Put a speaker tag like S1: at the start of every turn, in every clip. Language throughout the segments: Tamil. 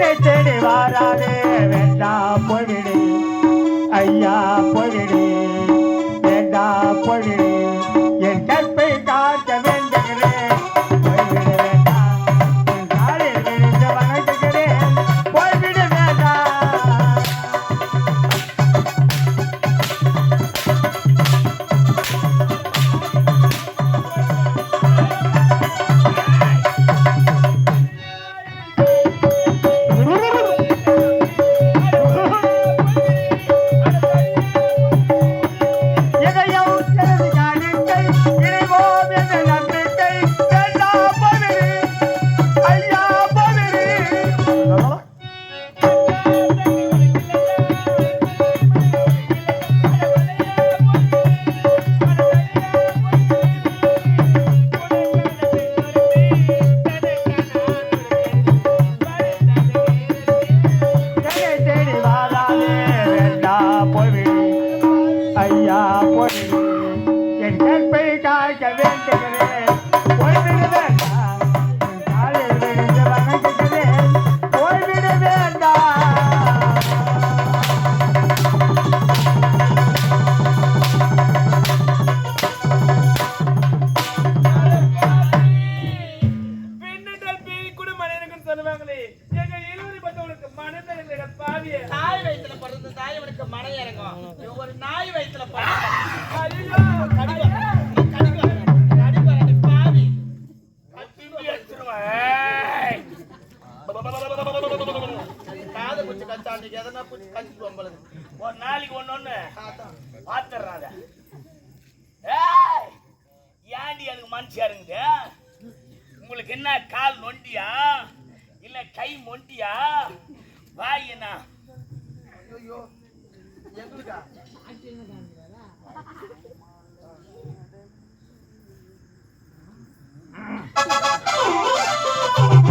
S1: ને ચડે વારા રે વેડા પડડે
S2: અહીંયા પડડે વેડા પડડે சொல்லுவாங்களே எங்க இருவரை பத்தவனுக்கு மனதில் இல்லைடா பாவியே.
S3: தாய் வயித்துல பிறந்த தாயவனுக்கு மனம் இறங்கும். இவன் ஒரு நாய் பாவி. காதை குச்சி கச்சாண்டிக்கு எதனா குச்சி கச்சிட்டு வம்பளுது
S4: ஒரு நாளைக்கு
S3: அதான்.
S4: பாத்துறாத ஏய் ஏன்டி எனக்கு இருக்குது உங்களுக்கு என்ன கால் நொண்டியா? கை மொண்டியா வாய் என்ன
S3: ஐயோ எங்களுக்கா.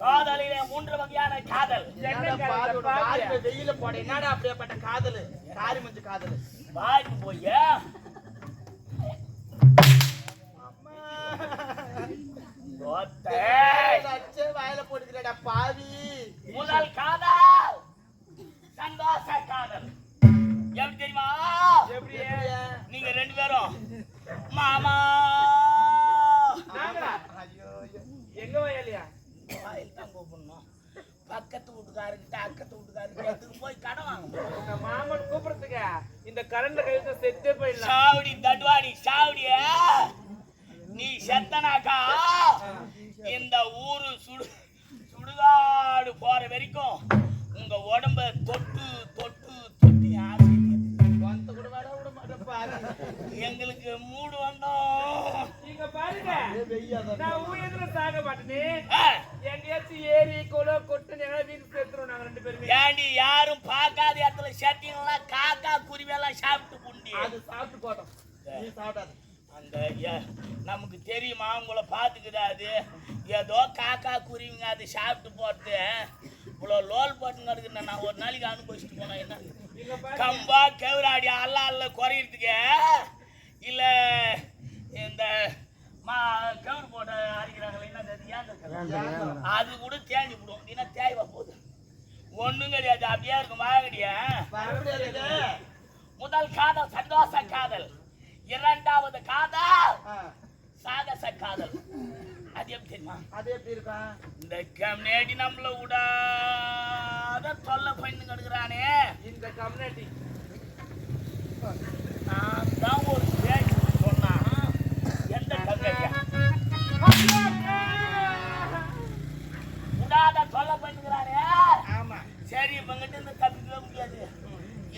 S4: காதலிலே மூன்று வகையான காதல்.
S3: வெயில போட என்னடா அப்படியேப்பட்ட காதலு? காரி மஞ்சு காதலு.
S4: பாய்க்கு போய்
S3: அச்சே வாயில போட்டுக்கிறடா பாவி.
S4: முதல் காதல். சந்தோஷ காதல். எப்படி தெரியுமா?
S2: எப்படி
S4: நீங்க ரெண்டு பேரும் மாமா.
S2: எங்க வயலியா
S4: வாயில் தான் கூப்பிடணும். பக்கத்து வீட்டுக்காரர்கிட்ட அக்கத்து வீட்டுக்காரர்கிட்ட எடுத்துட்டு போய் கடன்
S2: மாமன் கூப்பிடுறதுக்கு? இந்த கரண்ட் கழுத்த செத்தே போயிடலாம்.
S4: சாவடி தட்வாடி சாவடிய. நீ செத்தனாக்கா இந்த ஊரு சுடு சுடுகாடு போற வரைக்கும்
S2: நான் ஊயத்துல சாக மாட்டேனே. எங்கேயாச்சும் ஏரி குளம் கொட்டு வீட்டு நாங்க ரெண்டு பேருமே.
S4: ஏண்டி யாரும் பார்க்காத இடத்துல செட்டிங்கெல்லாம் காக்கா குருவியெல்லாம் சாப்பிட்டு
S3: அது சாப்பிட்டு போட்டோம். நீ சாப்பிடாத.
S4: அந்த நமக்கு தெரியுமா உங்களை பார்த்துக்குதா அது? ஏதோ காக்கா குருவிங்க அது சாப்பிட்டு போட்டு இவ்வளோ லோல் போட்டுங்க இருக்குன்னு நான் ஒரு நாளைக்கு அனுபவிச்சுட்டு போனேன் என்ன? கம்பா கேவராடி அல்ல அல்ல குறையிறதுக்கு இல்ல இந்த கேவரு போட்ட அரைக்கிறாங்களே என்ன அது கூட தேஞ்சு விடும். நீனா தேய்வா போகுது? ஒண்ணும் கிடையாது. அப்படியே இருக்கும் வாங்கடியா முதல் காதல் சந்தோஷ காதல். இரண்டாவது காதல் சாகச காதல். அது எப்படி தெரியுமா?
S3: அது எப்படி இருக்கும்
S4: இந்த கம்யூனிட்டி நம்மள விடாத தொல்லை பண்ணி கிடக்குறானே.
S5: இந்த கம்யூனிட்டி
S4: நான் தான் ஒரு விடாத தொல்லை பண்ணுகிறானே
S3: ஆமா.
S4: சரி இவங்கிட்ட இருந்து தப்பிக்கவே முடியாது.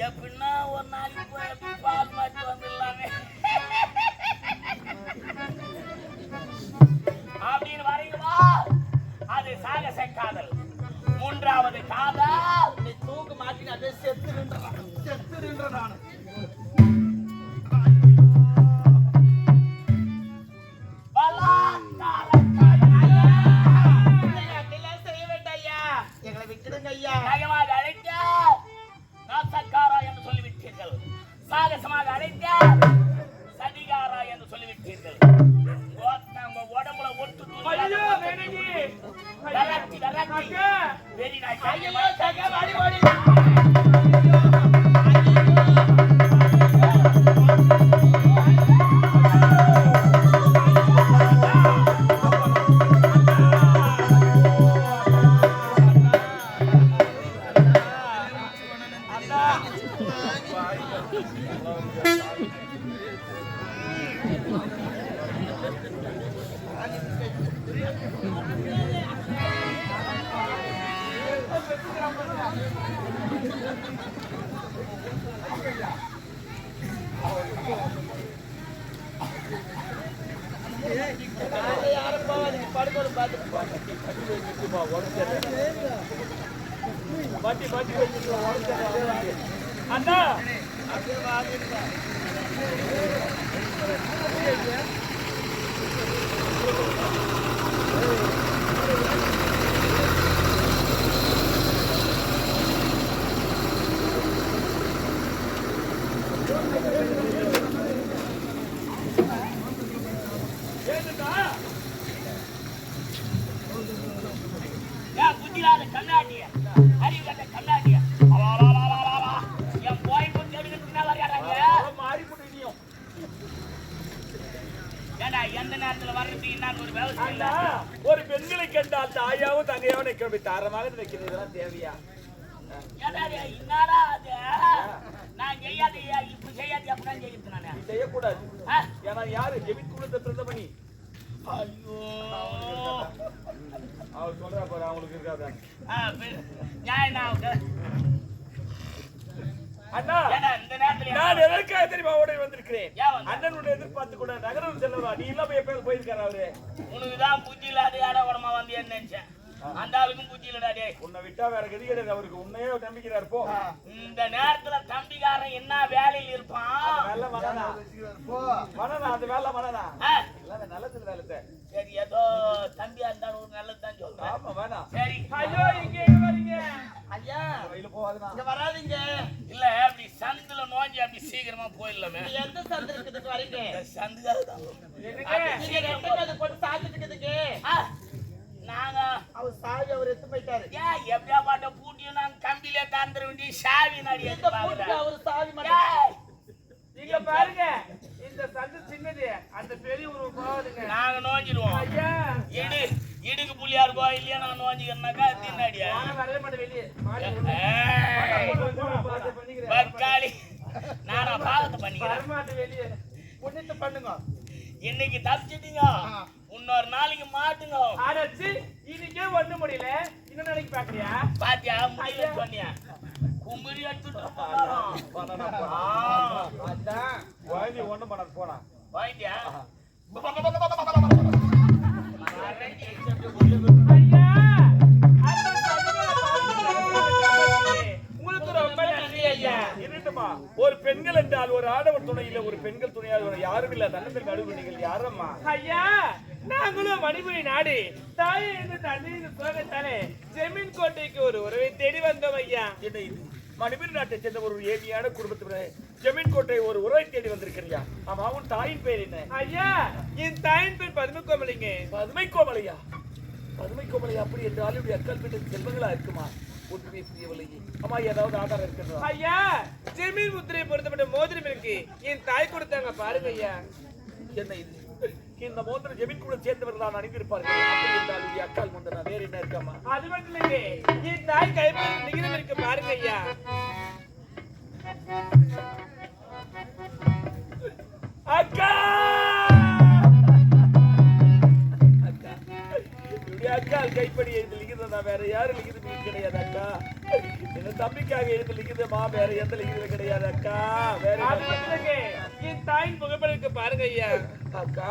S4: எப்படின்னா ஒரு நாளைக்கு பால் மாற்றி வந்துடலாமே. அப்படின்னு வரீங்களா அது சாகச காதல். மூன்றாவது காதல்.
S3: நீ தூக்கு மாட்டி அப்படியே செத்து நின்றான் செத்து நின்ற நானு.
S4: வெறி நாய்
S3: அண்ணா. போவாதீங்க படுக்கணும்
S4: எந்த நேரத்துல வர்றதுக்கு என்னன்னு ஒரு விவசாயம்
S5: ஒரு பெண்களை கண்டால் தாயாவும் தங்கையாவும் நிற்க தாரமாக நிற்கிறது இதெல்லாம் தேவையா? செய்யக்கூடாது? ஏன்னா யாரு? ஜெபித் குலத்தை பிறந்த பண்ணி
S4: ஐயோ
S5: அவர் சொல்றா பாரு அவங்களுக்கு இருக்காது
S4: ஆ, பின்- நியாயம் தான் அவங்க.
S5: அண்ணா
S4: ஏண்டா இந்த நேரத்துல
S5: நான் எதற்காக தெரியுமா ஓடி வந்திருக்கிறேன்?
S4: வந்த?
S5: அண்ணனுடைய எதிர்பார்த்து கூட நகரம் செல்லவா? நீ இல்லாம எப்ப போயிருக்காரு அவரு?
S4: உனக்கு தான் புத்தி இல்லாத யாரோ உடம்பா வந்தியன்னு நினைச்சேன். அந்த ஆளுக்கும் புத்தி இல்லடா டேய்.
S5: உன்னை விட்டா வேற கதி கிடையாது. அவருக்கு உன்னையே நம்பிக்கிறார். போ.
S4: இந்த நேரத்துல தம்பிக்காரன் என்ன வேலையில் இருப்பான்?
S5: வேலை மனதா
S3: போ.
S5: மனதா அந்த வேலை இல்ல நல்லது வேலை
S4: சரி ஏதோ தம்பியா இருந்தாலும் ஒரு நல்லது தான் சொல்றேன்.
S5: ஆமா வேணாம்.
S4: சரி.
S5: ஐயோ இங்க
S3: ஐயா இங்க வராதீங்க.
S4: இல்ல அப்படி சந்துல நோஞ்சி அப்படி சீக்கிரமா போயிடலாமே.
S3: நீ எந்த சந்திரத்துக்கு வரீங்க?
S4: இந்த சந்துக்காக தான்.
S3: நீங்க போட்டு
S4: நாங்க
S3: அவர் சாவி அவர் எடுத்து போயிட்டாரு.
S4: ஏன் எப்படியா பாட்ட பூட்டியும் நாங்க கம்பியில தாந்துட வேண்டிய சாவி நடி
S3: பூட்டுக்கு அவர் சாவி
S5: இங்க பாருங்க இந்த சந்து சின்னது அந்த பெரிய ஒரு போகாதுங்க.
S4: நாங்க நோஞ்சிடுவோம்.
S5: ஐயா.
S4: இடு இடுக்கு புள்ளியார் கோயிலையே நான் நோஞ்சிக்கிறேன்னாக்கா தின்னாடியா? பக்காளி. நானா பாகத்தை பண்ணிக்கிறேன்.
S3: பண்ணுங்க.
S4: இன்னைக்கு தப்பிச்சிட்டீங்க. இன்னொரு நாளைக்கு மாட்டுங்க.
S5: அடைச்சு இன்னைக்கே ஒண்ணு முடியல. இன்னும் நாளைக்கு பாக்குறியா?
S4: பாத்தியா? முடியல சொன்னியா? கும்புரி எடுத்துட்டு
S5: போனா
S4: வாங்கிட்டியா?
S5: பெண்கள் என்றால் ஒரு ஆடவர் துணை இல்ல ஒரு பெண்கள் துணையாக யாரும் இல்ல. தன்னத்தில் நடுவு நீங்கள் யாரம்மா? ஐயா நாங்களும் மணிபுரி நாடு. தாயை என்று தந்தையின் சோகத்தாலே ஜெமீன் கோட்டைக்கு ஒரு உறவை தேடி வந்தோம் ஐயா. என்ன இது மணிபுரி நாட்டை சேர்ந்த ஒரு ஏவியான குடும்பத்தினர் ஜமீன் கோட்டை ஒரு உறவை தேடி வந்திருக்கிறியா? ஆமா உன் தாயின் பேர் என்ன? ஐயா என் தாயின் பேர் பதுமை கோமலிங்க பதுமை கோமலையா பதுமை கோமலை அப்படி என்றால் இப்படி அக்கல் பெற்ற செல்வங்களா இருக்குமா? அம்மா ஏதாவது ஆதாரம் இருக்கிறதா? ஐயா ஜெமீன் முத்திரை பொருத்தப்பட்ட மோதிரம் இருக்கு. என் தாய் கொடுத்தாங்க பாருங்க ஐயா. என்ன இது? இந்த மோதிர ஜெமின் கூட சேர்ந்தவர்கள் தான் அணிந்திருப்பார்கள். அப்படி அக்கால் மோதிரம் வேற என்ன இருக்காமா?
S3: அது மட்டும் இல்லைங்க என் தாய் கைப்பற்றி லிகிதம் இருக்கு பாருங்க ஐயா.
S5: அக்கா! அக்கா அக்கால் கைப்படி லிகிதம் வேற யாரும் லிகிதம் கிடையாது அக்கா. என் தம்பிக்காக எழுதி லிகிதமா வேற எந்த லிகிதம் கிடையாது அக்கா. வேற
S3: என் தாயின் புகைப்படம் இருக்கு பாருங்க ஐயா.
S5: அக்கா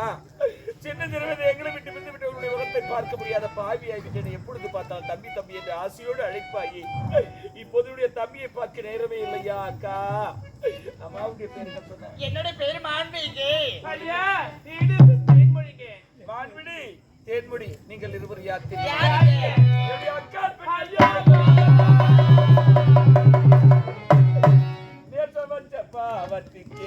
S5: சின்ன சிறுவதை எங்களை விட்டு விட்டு விட்டு உங்களுடைய முகத்தை பார்க்க முடியாத பாவியாய் விட்டேன் எப்பொழுது பார்த்தால் தம்பி தம்பி என்று ஆசையோடு அழைப்பாயே. இப்போது தம்பியை பார்க்க நேரமே இல்லையா அக்கா? அம்மாவுடைய பேர் என்ன சொன்ன?
S3: என்னோட பேர் மாண்பீங்க ஐயா நீடு
S5: தேன்முடி நீங்கள் இருவர் நேசமற்ற பாவத்துக்கு.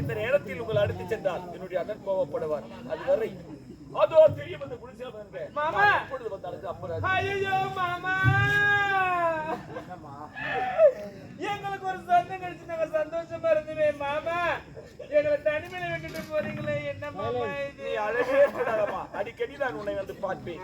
S1: இந்த
S5: நேரத்தில் உங்களை அழைத்து சென்றால் என்னுடைய அண்ணன் கோபப்படுவார் அதுவரை அதோ தெரியும் அந்த வருங்க
S3: மாமா!
S5: இப்பொழுது வந்து அழைத்து அப்புறம்
S3: ஐயோ மாமா! எங்களுக்கு ஒரு சொந்தம் கிடைச்சு நாங்க சந்தோஷமா இருந்தோமே மாமா. எங்களை தனிமையில விட்டுட்டு போறீங்களே என்ன மாமா இது?
S5: நீ அழகே கூடாதம்மா அடிக்கடி நான் உன்னை வந்து பார்ப்பேன்.